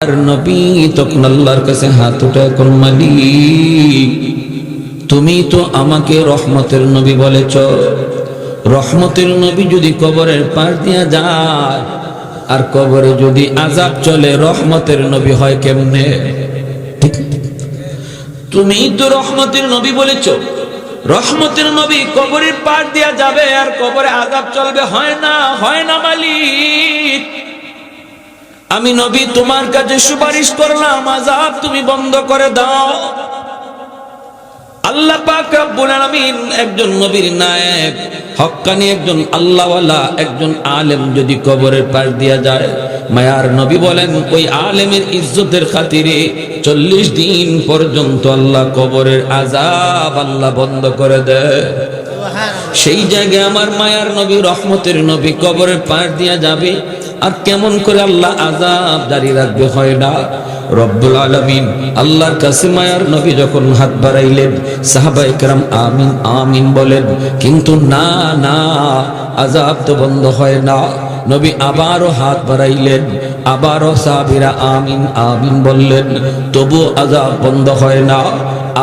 আর নবী তখন আল্লাহর কাছে হাত উঠে মালিক, তুমি তো আমাকে রহমতের নবী বলেছ। রহমতের নবী যদি কবরের পার দিয়া যায়, আর কবরে যদি আজাব চলে, রহমতের নবী হয় কেমনে? তুমি তো রহমতের নবী বলেছ। রহমতের নবী কবরের পার দিয়া যাবে, আর কবরে আজাব চলবে, হয় না হয় না মালিক। আমি নবী তোমার কাছে সুপারিশ করলাম আজাব তুমি বন্ধ করে দাও। আল্লাহ পাক রব্বুল আলামিন একজন নবীর নায়েব হক্কানি একজন আল্লাহওয়ালা একজন আলেম যদি কবরের পাশ দিয়া যায়। মায়ার নবী বলেন ওই আলেমের ইজ্জতের খাতিরে চল্লিশ দিন পর্যন্ত আল্লাহ কবরের আজাব আল্লাহ বন্ধ করে দেয়। সেই জায়গায় আমার মায়ার নবী রহমতের নবী কবরের পাশ দিয়া যাবে। আর কেমন করে আল্লাহ আজাব জারি রাখবে হয় না? রব্বুল আলমিন আল্লাহর কাছে মায়ার নবী যখন হাত বাড়াইলেন সাহাবাই কেরাম আমিন আমিন বলেন, কিন্তু না না আজাব তো বন্ধ হয় না। নবী আবারও হাত বাড়াইলেন, আবারও সাহাবিরা আমিন আমিন বললেন তবু আজাব বন্ধ হয় না।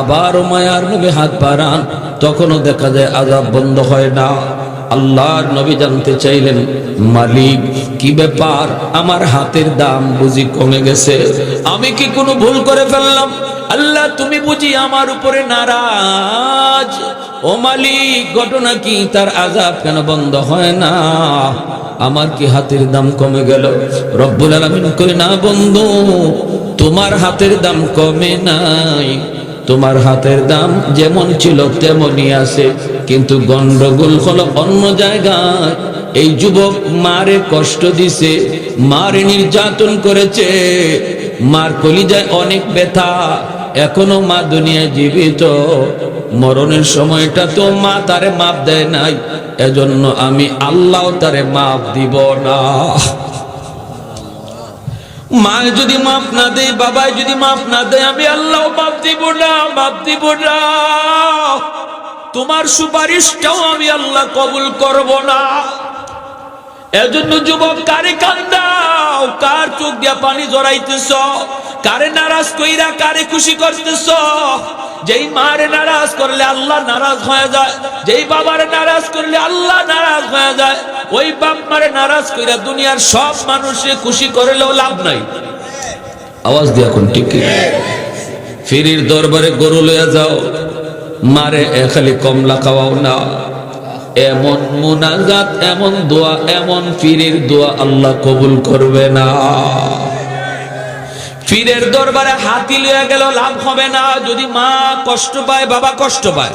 আবারও মায়ার নবী হাত বাড়ান, তখনও দেখা যায় আজাব বন্ধ হয় না। আল্লাহর নবী জানতে চাইলেন, মালিক, কি ব্যাপার? আমার হাতের দাম বুঝি কমে গেছে। আমি কি কোনো ভুল করে ফেললাম? আল্লাহ, তুমি বুঝি আমার উপরে নারাজ। ও মালিক, ঘটনা কি? তার আজাব কেন বন্ধ হয় না? আমার কি হাতের দাম কমে গেল? রব্বুল আলমিন কই না বন্ধু, তোমার হাতের দাম কমে নাই। তোমার হাতের দাম যেমন ছিল তেমনই আছে। কিন্তু গন্ডগোল হলো অন্য জায়গায়। এই যুবক মারে কষ্ট দিছে, মারে নির্যাতন করেছে। মার কলিজায় অনেক ব্যথা, এখনও মা দুনিয়ায় জীবিত। মরণের সময়টা তো মা তারে মাপ দেয় নাই, এজন্য আমি আল্লাহ তারে মাপ দিব না। মা যদি মাফ না দেয়, বাবাই যদি মাফ না দেয়, আমি আল্লাহ মাফ দিব না মাফ দিব না। তোমার সুপারিশটাও আমি আল্লাহ কবুল করব না। এজন্য যুবক, কারে কান্দাও, কার চোখ দিয়া পানি জড়াইতেছ? কারে নারাজ কইরা, কারে খুশি করতেছ? যেই মারে নারাজ করলে আল্লাহ নারাজ হয়ে যায়, যেই বাবারে নারাজ করলে আল্লাহ নারাজ হয়ে যায়। ওই বাপ মারে নারাজ কইরা দুনিয়ার সব মানুষে খুশি করলেও লাভ নাই। আওয়াজ দিয়ে এখন ঠিক? ফিরির দরবারে গরু লইয়া যাও। মারে, এ খালি কমলা খাওয়াও না। এমন মুনাজাত, এমন দোয়া, এমন ফিরির দোয়া আল্লাহ কবুল করবে না। ফিরের দরবারে হাতি লইয়া গেল লাভ হবে না। যদি মা কষ্ট পায়, বাবা কষ্ট পায়।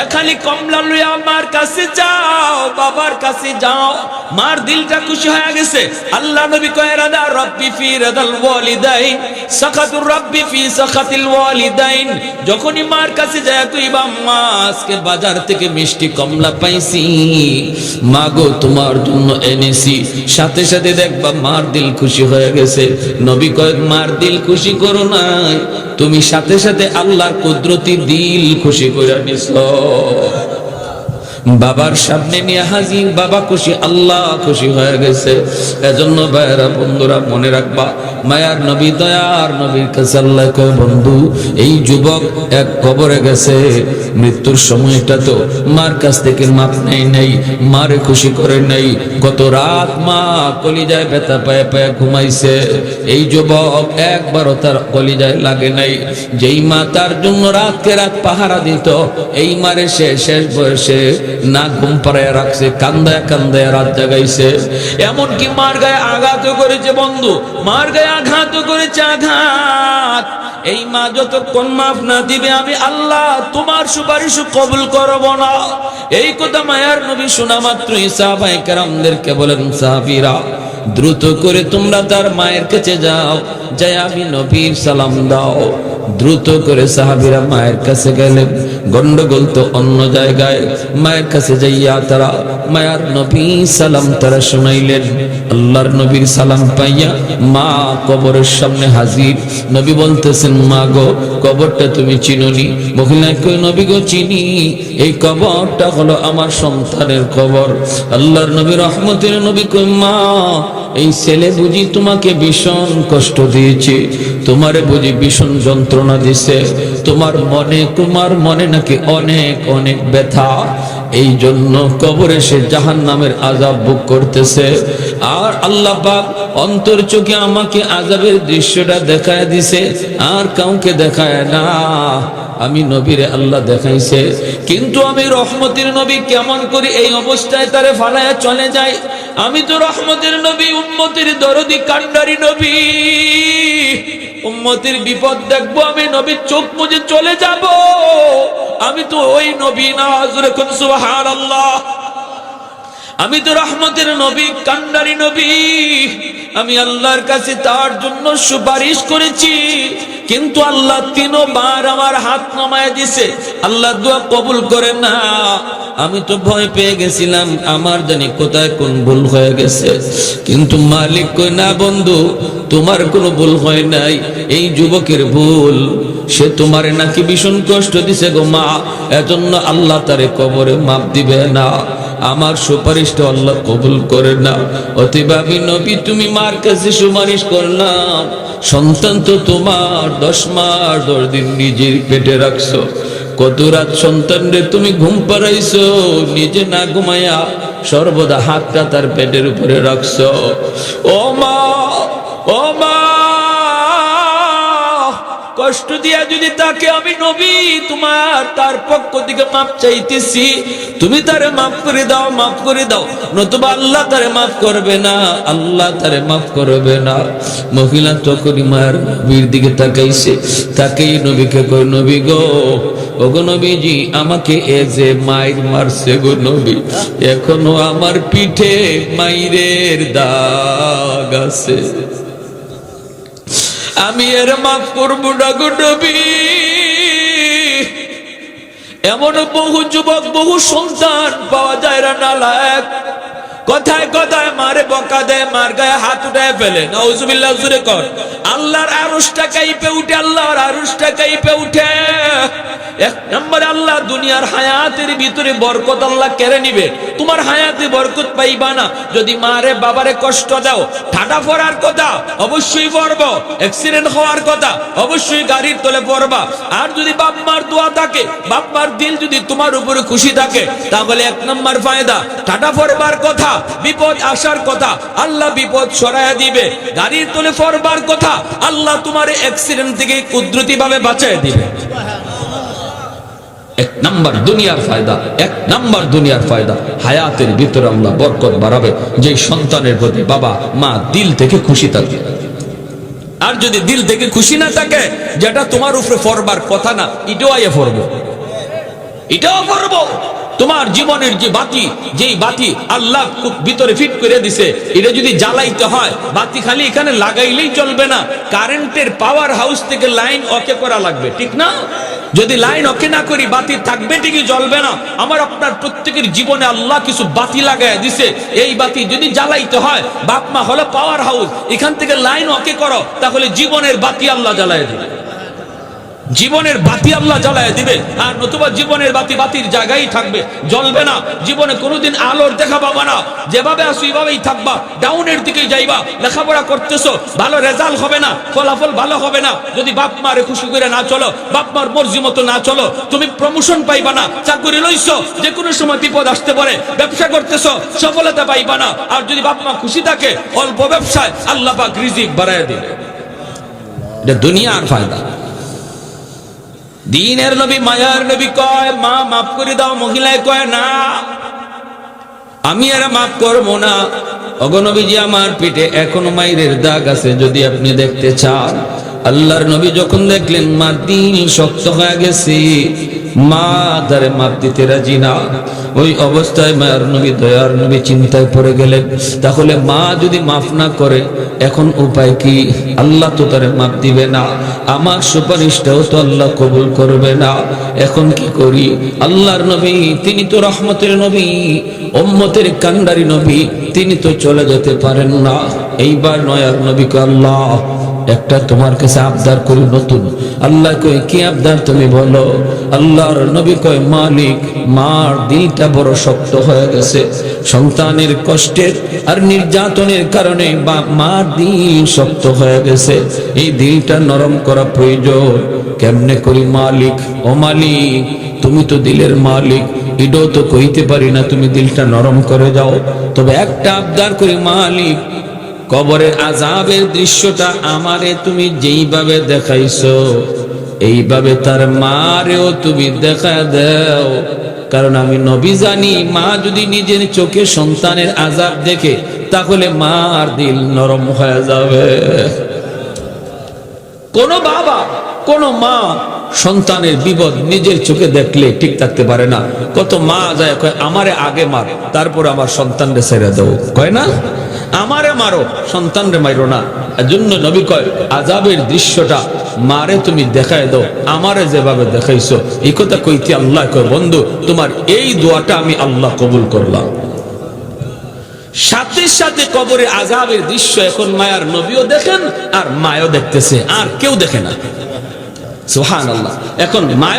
এখালি কমলা লুয়া আমার কাছে যাও, বাবার কাছে যাও। মার দিলটা খুশি হয়ে গেছে। আল্লাহ নবী কয় রাদা রব্বি ফি রাদাল ওয়ালিদাইন। সাখাতুর রব্বি ফি সাখাতিল ওয়ালিদাইন। যখনই মার কাছে যায়, তুই মা, আজকে বাজার থেকে মিষ্টি কমলা পাইছি। মা গো, তোমার জন্য এনেছি। সাথে সাথে দেখবা মার দিল খুশি হয়ে গেছে। নবী কয় মার দিল খুশি করো নাই। তুমি সাথে সাথে আল্লাহর কুদরতি দিল খুশি করে নিছ। বাবার সামনে নিয়ে হাজির, বাবা খুশি, আল্লাহ খুশি হয়ে গেছে। এজন্য ভাইয়েরা, বন্ধুরা, মনে রাখবা, মায়ার নবী দয়ার নবীর কাছে আল্লাহ কয়, বন্ধু, এই যুবক এক কবরে গেছে। মৃত্যুর সময়টা তো মার কাছ থেকে মাপ নেই নেই, মারে খুশি করে নেই। গত রাত মা কলিজায় ব্যথা পায়ে পায়ে ঘুমাইছে। এই যুবক একবারও তার কলিজায় লাগে নাই। যেই মা তার জন্য রাতকে রাত পাহারা দিত, এই মারে সে শেষ বয়সে না ঘুম পাড়ায় রাখছে, কান্দায় কান্দায় রাত জাগাইছে। এমনকি মার গায়ে আঘাত করেছে বন্ধু, মার গায়ে আঘাত করেছে আঘাত। এই মা যতক্ষণ মাফ না দিবে, আমি আল্লাহ তোমার সুপারিশ কবুল করব না। এই কথা মায়ার নবী শোনা মাত্র সাহাবাই কেরামদেরকে বলেন, সাহাবিরা, দ্রুত করে তোমরা তার মায়ের কাছে যাও আমি নবীর সালাম দাও। দ্রুত করে সাহাবিরা মায়ের কাছে গেলেন। গন্ডগোল তো অন্য জায়গায়। মায়ের কাছে যাইয়া তারা মায়ার নবী সালাম তারা শোনাইলেন। আল্লাহর নবীর সালাম পাইয়া মা কবরের সামনে হাজির। নবী বলতেছেন, মা গো, কবরটা তুমি চিনোনি? মহিলা কই নবী গো, চিনি। এই কবরটা হলো আমার সন্তানের কবর। আল্লাহর নবী রহমতের নবী কই মা, এই ছেলে বুঝি তোমাকে ভীষণ কষ্ট দিয়েছে। তোমারে বুঝি ভীষণ যন্ত্রণা দিছে। তোমার মনে তোমার মনে নাকি অনেক অনেক ব্যথা। এই জন্য কবরে সে জাহান নামের আজাব বুক করতেছে। আর আল্লাহ পাক অন্তর চোখে আমাকে আজাবের দৃশ্যটা দেখায় দিছে, আর কাউকে দেখায় না। আমি নবীরে আল্লাহ দেখাইছে। কিন্তু আমি রহমতের নবী কেমন করি এই অবস্থায় তারে ফালায়া চলে যাই? আমি তো রহমতের নবী, উম্মতের দরদি, কান্ডারি নবী। উম্মতের বিপদ দেখব, আমি নবীর চোখ মুজে চলে যাব। আমি তো ওই নবী না আমি তো রহমতের নবী, কান্ডারি নবী। আমি আল্লাহর কাছে তার জন্য সুপারিশ করেছি, কিন্তু আল্লাহ তিনবার আমার হাত নামায় দিছে। আল্লাহ দোয়া কবুল করে না। আমি তো ভয় পেয়ে গেছিলাম, আমার জানি কোথায় কোন ভুল হয়ে গেছে। কিন্তু মালিক কই না বন্ধু, তোমার কোনো ভুল হয় নাই, এই যুবকের ভুল। সে তোমারে নাকি ভীষণ কষ্ট দিছে গো মা। এজন্য আল্লাহ তারে কবরে মাপ দিবে না। আমার সুপারিশটা আল্লাহ কবুল করে না। অতিভাবী নবী, তুমি মার কাছে সুপারিশ করলাম সন্তান তো তোমার, দশ মাস দশ দিন নিজের পেটে রাখছো। কত রাত সন্তান রে তুমি ঘুম পাড়াইছো, নিজে না ঘুমাইয়া সর্বদা হাতটা তার পেটের উপরে রাখছো। ও মা! কষ্ট দিয়া যদি তাকে আমি নবী তোমার তার পক্ষ থেকে মাপ চাইতেছি, তুমি তারে মাফ করে দাও মাফ করে দাও। নতুবা আল্লাহ তারে মাফ করবে না, আল্লাহ তারে মাফ করবে না। মহিলা তখনই মায়ের নবীর দিকে তাকাইছে, তাকেই নবীকে কই নবী গো নবীজি, আমাকে এ যে মাইর মারছে গো নবী, এখনও আমার পিঠে মাইরের দাগ আছে। আমি এর মাফ করব না গো নবী। এমন বহু যুবক, বহু সন্তান পাওয়া যায় না নালায়ক কথায় কথায় মারে বকা দেয়, মার গায়ে হাত উঠায় ফেলে। নাউজুবিল্লাহ জুরে কর। আল্লাহর আরুষটা কাইপে উঠে, আল্লাহর আরুষটা কাইপে উঠে। এক নম্বরে আল্লাহ দুনিয়ার হায়াতের ভিতরে বরকত আল্লাহ কেড়ে নিবে। তোমার হায়াতে বরকত পাইবা না। যদি মারে বাবারে কষ্ট দাও ঠাটা পড়ার কথা, অবশ্যই পড়ব। অ্যাক্সিডেন্ট হওয়ার কথা, অবশ্যই গাড়ির তলে পড়বা। আর যদি বাপ মার দোয়া থাকে বাপ মার দিল যদি তোমার উপরে খুশি থাকে, তাহলে এক নম্বর ফায়দা ঠাটা পড়বার কথা বিপদ আসার কথা, আল্লাহ বিপদ সরাইয়া দিবে। গাড়ির তলে পড়বার কথা, আল্লাহ তোমার অ্যাক্সিডেন্ট থেকে কুদরতি ভাবে বাঁচাই দিবে আর যদি দিল থেকে খুশি না থাকে, যেটা তোমার উপরে ফরবার কথা না, এটাও আইয়ে ফরবো। এটাও করব তোমার জীবনের যে বাতি, যেই বাতি আল্লাহ ভিতরে ফিট করে দিছে, এটা যদি জ্বালাইতে হয়, বাতি খালি এখানে লাগাইলেই চলবে না। কারেন্টের পাওয়ার হাউস থেকে লাইন ওকে করা লাগবে, ঠিক না? যদি লাইন ওকে না করি, বাতি থাকবে ঠিকই, জ্বলবে না। আমার আপনার প্রত্যেকের জীবনে আল্লাহ কিছু বাতি লাগায় দিছে। এই বাতি যদি জ্বালাইতে হয় বাপমা হলো পাওয়ার হাউস এখান থেকে লাইন ওকে করো, তাহলে জীবনের বাতি আল্লাহ জ্বালায় দিবে। জীবনের বাতি আল্লাহ জ্বালায় দিবে, আর নতুবা জীবনের বাতি বাতির জায়গায় থাকবে, জ্বলবে না। জীবনে কোনোদিন আলোর দেখা পাবা না। যেভাবে আসো এইভাবেই থাকবা, ডাউনের দিকে যাইবা। লেখাপড়া করতেছো, ভালো রেজাল্ট হবে না, ফলাফল ভালো হবে না। যদি বাপ মারে খুশি করে না চলো, বাপ মার মর্জি মতো না চলো, তুমি প্রমোশন পাইবা না, চাকরি লইছো যে কোনো সময় বিপদ আসতে পারে, ব্যবসা করতেছো, সফলতা পাইবা না। আর যদি বাপ মা খুশি থাকে, অল্প ব্যবসায় আল্লাহ পাক রিজিক বাড়ায় দিবে। এটা দুনিয়ার ফায়দা। দিনের নবী, মায়ার নবী কয়, মা, মাফ করে দাও, মহিলায় কয়, না, আমি আর মাফ করব না। অগনবীজি আমার পিঠে এখনও মায়ের দাগ আছে, যদি আপনি দেখতে চান। আল্লাহর নবী যখন দেখলেন, মা, দিন শক্ত হয়ে গেছে। মা তারে মাপ দিতে রাজি না। ওই অবস্থায় মায়ার নবী, দয়ার নবী চিন্তায় পড়ে গেলেন। তাহলে মা যদি মাফ না করে, এখন উপায় কি? আল্লাহ তো তারে মাফ দিবে না। আমার সুপারিশটাও তো আল্লাহ কবুল করবে না। এখন কি করি? আল্লাহর নবী, তিনি তো রহমতের নবী ওম্মতের কান্ডারি নবী, তিনি তো চলে যেতে পারেন না। এইবার নয়ার নবীকে আল্লাহ একটা তোমার কাছে আবদার করি নতুন। আল্লাহ কই কি আবদার তুমি বলো? আল্লাহর নবী কয়, মালিক, মার দিলটা বড় শক্ত হয়ে গেছে। সন্তানের কষ্টের আর নির্যাতনের কারণে বা মার দিল শক্ত হয়ে গেছে। এই দিলটা নরম করা প্রয়োজন। কেমনে করি মালিক? ও মালিক, তুমি তো দিলের মালিক। এটাও তো কইতে পারি না তুমি দিলটা নরম করে যাও। তবে একটা আবদার করি মালিক কবরের আজাবের দৃশ্যটা আমারে তুমি যেইভাবে দেখাইছো, এইভাবে তার মারেও তুমি দেখা দাও। কারণ আমি নবী জানি, মা যদি নিজের চোখে সন্তানের আজাব দেখে, তাহলে মার দিল নরম হয়ে যাবে। কোন বাবা, কোন মা সন্তানের বিপদ নিজের চোখে দেখলে ঠিক থাকতে পারে না। কত মা যায়, কয়, আমারে আগে মার, তারপর আমার সন্তানরে ছেড়ে দেবো কয় না? আমারে মারো, সন্তানরে মারো না। এজন্য নবী কয় আজাবের দৃশ্যটা মারে তুমি দেখায় দাও, আমারে যেভাবে দেখাইছো। এই কথা কইতে আল্লাহ কয়, বন্ধু, তোমার এই দোয়াটা আমি আল্লাহ কবুল করলাম। সাথে সাথে কবরে আজাবের দৃশ্য এখন মায়ার নবীও দেখেন আর মায়ও দেখতেছে, আর কেউ দেখে না। সুহান এখন মা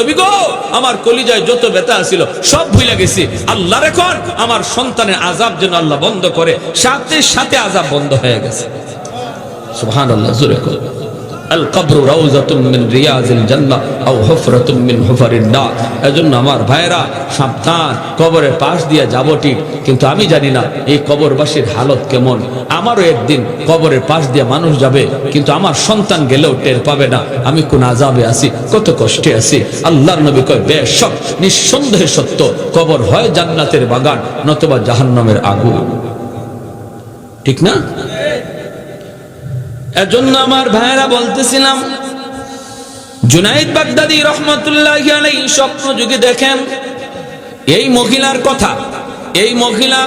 নবী গো, আমার কলিজায় যত ব্যথা ছিল সব ভুলে গেছি। আল্লাহ রেখন আমার সন্তানের আজাব যেন আল্লাহ বন্ধ করে। সাথে সাথে আজাব বন্ধ হয়ে গেছে। সুবহান আল্লাহ জোরে কর। আমি জানি না এই কবরবাসীর হালত কেমন। আমারও একদিন কবরের পাশ দিয়ে মানুষ যাবে, কিন্তু আমার সন্তান গেলেও টের পাবে না। আমি কোন আজাবে আছি, কত কষ্টে আছি। আল্লাহর নবী কয় বেশ নিঃসন্দেহে সত্য, কবর হয় জান্নাতের বাগান, নতবা জাহান্নামের আগুন। ঠিক না? এজন্য আমার ভাইরা বলতেছিলাম, জুনাইদ বাগদাদি রহমতুল্লাহ স্বপ্ন যুগে দেখেন, এই মহিলার কথা, এই মহিলা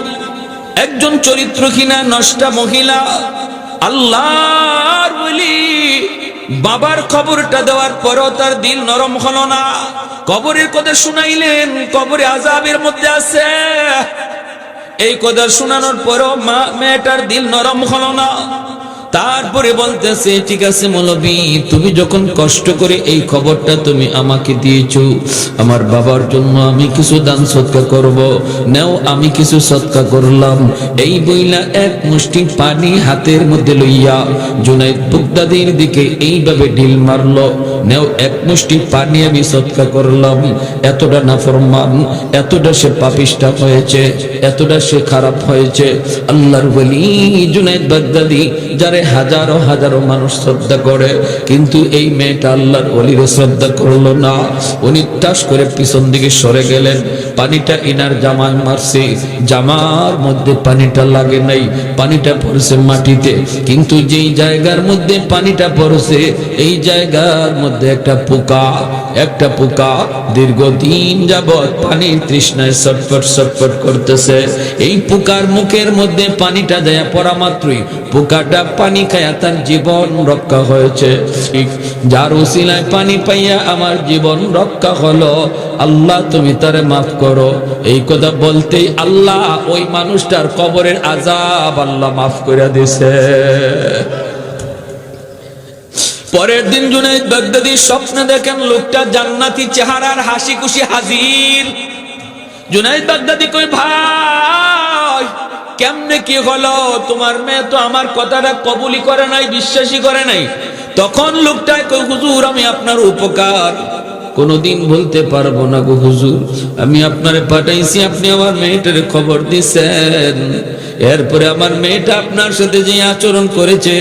একজন চরিত্র চরিত্রহীনা নষ্টা মহিলা, আল্লাহর বলি বাবার খবরটা দেওয়ার পরও তার দিল নরম হলো না। কবরের কথা শুনাইলেন, কবরে আজাবের মধ্যে আছে। এই কথা শোনানোর পরও মা মেয়েটার দিল নরম হলো না। তারপরে বলতেছে, ঠিক আছে মৌলবী, তুমি যখন কষ্ট করে এই খবরটা তুমি আমাকে দিয়েছ, আমার বাবার জন্য আমি কিছু দান সৎকা করব। নেও, আমি কিছু সৎকা করলাম। এই বইলা এক মুষ্টি পানি হাতের মধ্যে লইয়া জুনাইদ বুগদাদির দিকে এইভাবে ঢিল মারলো। নেও, এক মুষ্টি পানি আমি সৎকা করলাম। এতটা নাফরমান, এতটা সে পাপিষ্টা হয়েছে, এতটা সে খারাপ হয়েছে। আল্লাহর বলি জুনাইদ বাগদাদি, যারে হাজারো হাজারো মানুষ শ্রদ্ধা করে, কিন্তু এই মেয়েটা আল্লাহর অলির শ্রদ্ধা করল না। উনি টাস করে পিছন দিকে সরে গেলেন। পানিটা ইনার জামায় মারছে। জামার মধ্যে পানিটা লাগে নাই। পানিটা পড়ছে মাটিতে। কিন্তু যেই জায়গার মধ্যে পানিটা পড়ছে, এই জায়গার মধ্যে একটা পোকা একটা পোকা দীর্ঘদিন যাবৎ পানির তৃষ্ণায় ছটফট ছটফট করতেছে। এই পোকার মুখের মধ্যে পানিটা দেয়া পড়া মাত্রই পোকাটা পানি খায়া তার জীবন রক্ষা হয়েছে। যার উসিলায় পানি পাইয়া আমার জীবন রক্ষা হলো, আল্লাহ তুমি তারে মাফ করো। এই কথা বলতেই আল্লাহ ওই মানুষটার কবরের আজাব আল্লাহ মাফ করে দিছে। পরের দিন জুনাইদ বাগদাদি স্বপ্নে দেখেন লোকটা জান্নাতি চেহারার হাসি খুশি হাজির। জুনাইদ বাগদাদি কই ভাই কেমনে কি হলো? তোমার মেয়ে তো আমার কথাটা কবুলি করে নাই বিশ্বাসী করে নাই। তখন লোকটাই কই, হুজুর, আমি আপনার উপকার। কোনদিন বলতে পারব না গো হুজুর। আমি আপনারে পাঠাইছি, আপনি আমার মেয়েটার খবর দিছেন। এরপরে আমার মেয়েটা আপনার সাথে যে আচরণ করেছে,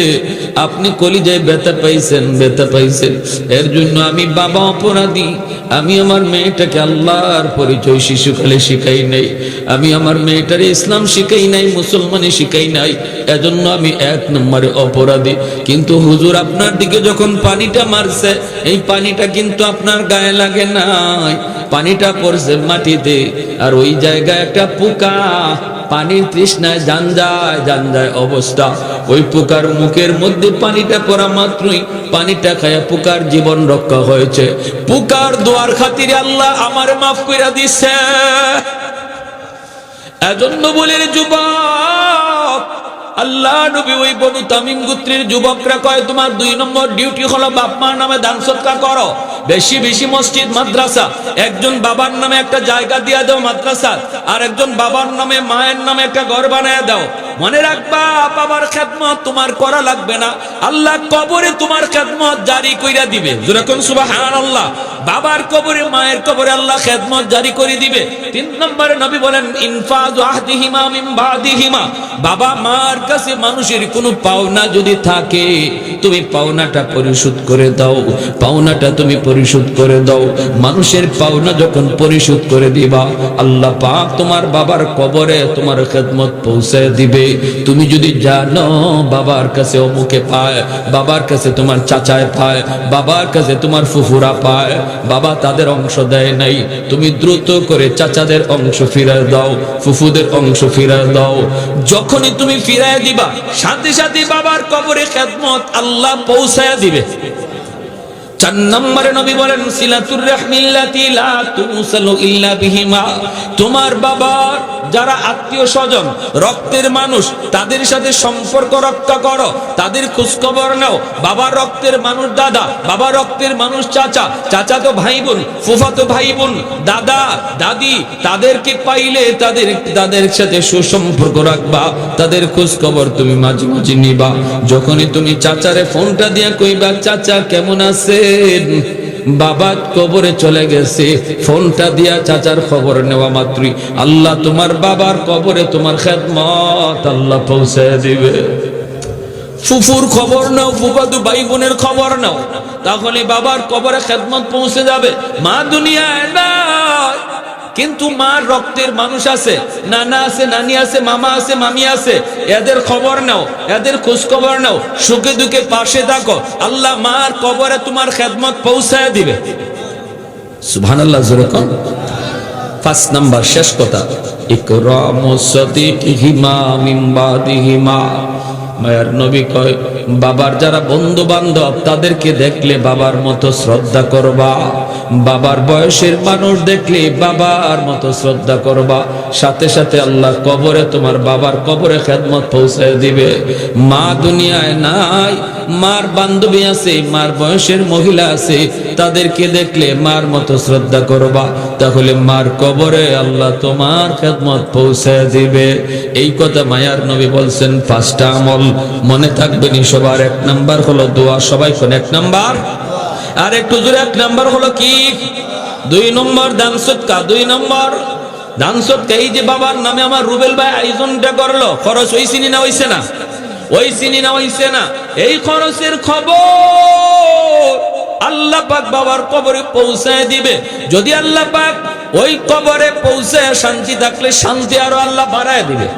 আপনি কলিজায় ব্যথা পাইছেন ব্যথা পাইছেন। এর জন্য আমি বাবা অপরাধী। আমি আমার মেয়েটাকে আল্লাহর পরিচয় শিশুকালে শিখাই নাই। আমি আমার মেয়েটার ইসলাম শিখাই নাই, মুসলমানি শিখাই নাই। এজন্য আমি এক নম্বরে অপরাধী। কিন্তু হুজুর, আপনার দিকে যখন পানিটা মারছে, এই পানিটা কিন্তু আপনার গায়ে লাগে নাই। পানিটা পড়ছে মাটিতে, আর ওই জায়গায় একটা পোকা পানির তৃষ্ণায় জান যায় জান যায় অবস্থা। ওই পোকার মুখের মধ্যে পানিটা পড়া মাত্রই পানিটা খায়া পোকার জীবন রক্ষা হয়েছে। পোকার দোয়ার খাতিরে আল্লাহ আমার মাফ কইরা দিছে। এজন্য বলে যুবক, আল্লাহ নবী ওই বনু তামিম গোত্রের যুবকরা কয়, তোমার দুই নম্বর ডিউটি হলো বাপ মার নামে দান সৎকার করো। বেশি বেশি মসজিদ, মাদ্রাসা। একজন বাবার নামে একটা জায়গা দিয়ে দাও মাদ্রাসা, আর একজন বাবার নামে, মায়ের নামে একটা ঘর বানায় দাও। মনে রাখবা, বাবার খেদমত তোমার করা লাগবে না। আল্লাহ কবরে তোমার খেদমত জারি কইরা দিবে। যেরকম সুবাহ আল্লাহ বাবার কবরে, মায়ের কবরে আল্লাহ খেদমত জারি করে দিবে। তিন নম্বরে নবী বলেন, ইনফাজ আহদিহিমা মিন বাদিহিমা। বাবা মার কাছে মানুষের কোনো পাওনা যদি থাকে, তুমি পাওনাটা পরিশোধ করে দাও। পাওনাটা তুমি পরিশোধ করে দাও। মানুষের পাওনা যখন পরিশোধ করে দিবা, আল্লাহ পাক তোমার বাবার কবরে তোমার খেদমত পৌঁছে দিবে। তুমি যদি জানো বাবার কাছে অমুকে পায়, বাবার কাছে তোমার চাচায় পায়, বাবার কাছে তোমার ফুফুরা পায় বাবা তাদের অংশ দেয় নাই। তুমি দ্রুত করে চাচাদের অংশ ফিরায় দাও, ফুফুদের অংশ ফিরায় দাও। যখনই তুমি ফিরায় দিবা, সাথে সাথে বাবার কবরে খেদমত আল্লাহ পৌঁছায় দিবে। তোমার বাবার যারা আত্মীয় স্বজন, রক্তের মানুষ, তাদের সাথে সম্পর্ক রক্ষা করো, তাদের খোঁজখবর নাও। বাবার রক্তের মানুষ দাদা বাবা রক্তের মানুষ চাচা চাচা তো ভাই বোন ফুফা তো ভাই বোন দাদা, দাদি, তাদেরকে পাইলে তাদের তাদের সাথে সুসম্পর্ক রাখবা, তাদের খোঁজ খবর তুমি মাঝে মাঝে নিবা। যখনই তুমি চাচারে ফোনটা দিয়া কইবা, চাচা, কেমন আছেন? বাবা কবরে চলে গেছে। ফোনটা দিয়া চাচার খবর নেওয়া মাত্রই। আল্লাহ তোমার বাবার কবরে তোমার খেদমত আল্লাহ পৌঁছে দিবে। ফুফুর খবর নাও, ফুফাদু ভাই বোনের খবর নাও। তাহলে বাবার কবরে খেদমত পৌঁছে যাবে। মা দুনিয়ায় নাই। কিন্তু মার রক্তের মানুষ আছে, নানা আছে, নানি আছে, মামা আছে, মামি আছে। এদের খবর নাও, এদের খোঁজ খবর নাও। সুখে দুঃখে পাশে থাকো। আল্লাহ মার কবরে তোমার খেদমত পৌঁছায় দিবে। আল্লাহ নাম্বার, শেষ কথা। বাদিহিমা। মায়ার নবী কয় বাবার যারা বন্ধু বান্ধব তাদেরকে দেখলে বাবার মতো শ্রদ্ধা করবা। বাবার বয়সের মানুষ দেখলে বাবার মতো শ্রদ্ধা করবা। সাথে সাথে আল্লাহ কবরে তোমার বাবার কবরে খেদমত পৌঁছায় দিবে। মা দুনিয়ায় নাই, মার বান্ধবী আছে, মার বয়সের মহিলা আছে, তাদেরকে দেখলে মার মতো শ্রদ্ধা করবা। তাহলে মার কবরে আল্লাহ তোমার খেদমত পৌঁছায় দিবে। এই কথা মায়ার নবী বলছেন, পাঁচটা আমল মনে থাকবে নি সবার এক নাম্বার হলো দোয়া, সবাই কোন এক নাম্বার? আর একটু জোরে, এক নাম্বার হলো কি? দুই নম্বর দান সৎকা, দুই নম্বর দান সৎকা। এই যে বাবার নামে আমার রুবেল ভাই আয়োজনটা করল, খরচ হইছিনি না হইছে না? ওইছিনি না হইছে না? এই খরচের খবর আল্লাহ পাক বাবার কবরে পৌঁছায় দিবে। যদি আল্লাহ পাক ওই কবরে পৌঁছায় শান্তি থাকলে শান্তি আরও আল্লাহ বাড়ায় দিবে।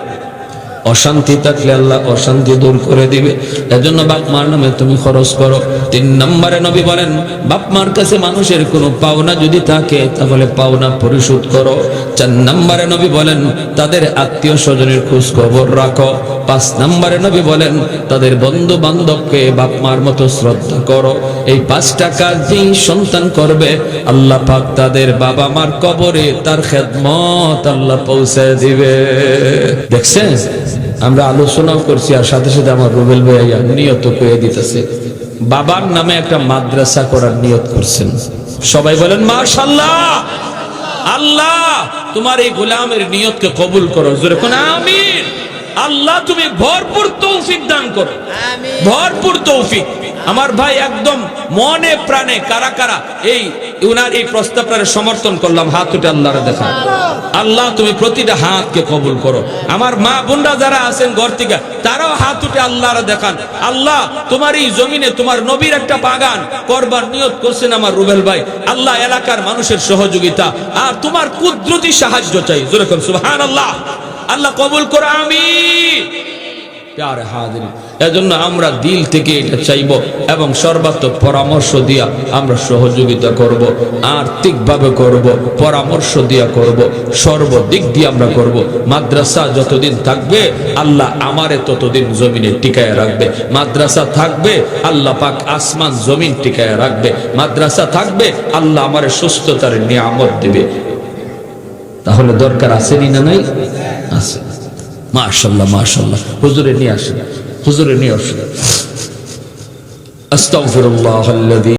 অশান্তি থাকলে আল্লাহ অশান্তি দূর করে দিবে। এজন্য বাপ মার নামে তুমি খরচ করো। তিন নম্বরে নবী বলেন, বাপ মার কাছে মানুষের কোনো পাওনা যদি থাকে, তাহলে পাওনা পরিশোধ করো। চার নম্বরে নবী বলেন, তাদের আত্মীয় স্বজনের খোঁজ খবর রাখো। পাঁচ নম্বরে নবী বলেন, তাদের বন্ধু বান্ধবকে বাপ মার মতো শ্রদ্ধা করো। এই পাঁচটা কাজ যেই সন্তান করবে। আল্লাহ পাক তাদের বাবা মার কবরে তার খেদমত আল্লাহ পৌঁছে দিবে। দেখছেন? আমরা আলোচনাও করছি আর সাথে সাথে আমার রুবেল ভাইয়া নিয়ত করে দিতেছে। বাবার নামে একটা মাদ্রাসা করার নিয়ত করছেন। সবাই বলেন মাশাল্লাহ আল্লাহ তোমার এই গোলামের নিয়তকে কবুল করো। জোরে কোন আমিন। আল্লাহ তুমি ভরপুর তৌফিক দান করো। ভরপুর তৌফিক। আমার ভাই একদম মনে প্রাণে কারা কারা এই উনার এই প্রস্তাবটারে সমর্থন করলাম, হাত উঠে আল্লাহরে দেখা। আল্লাহ, তুমি প্রতিটা হাতকে কবুল করো। আমার মা বোনরা যারা আছেন ঘর থেকে, তারাও হাত উঠে আল্লাহরে দেখান। আল্লাহ, তোমার এই জমিনে তোমার নবীর একটা বাগান করবার নিয়ত করছেন আমার রুবেল ভাই। আল্লাহ, এলাকার মানুষের সহযোগিতা। আর তোমার কুদরতি সাহায্য চাই। যেরকম সুবহান আল্লাহ আল্লাহ কবুল করো আমি প্যারে হাজির। এজন্য আমরা দিল থেকে এটা চাইব এবং সর্বাত্মক পরামর্শ দিয়া আমরা সহযোগিতা করব, আর্থিকভাবে করব, পরামর্শ দিয়া করব, সর্বদিক দিয়ে আমরা করব। মাদ্রাসা যতদিন থাকবে, আল্লাহ আমারে ততদিন জমিনে টিকায় রাখবে। মাদ্রাসা থাকবে, আল্লাহ পাক আসমান, জমিন টিকায় রাখবে। মাদ্রাসা থাকবে, আল্লাহ আমারে সুস্থতার নিয়ামত দিবে। তাহলে দরকার আসেনি না নাই? আছে। মাশাল্লাহ মাশাল্লাহ হুজুরে নিয়ে আসেন হুজুরে নিয়ে আসেন। আস্তাগফিরুল্লাহ আল্লাযী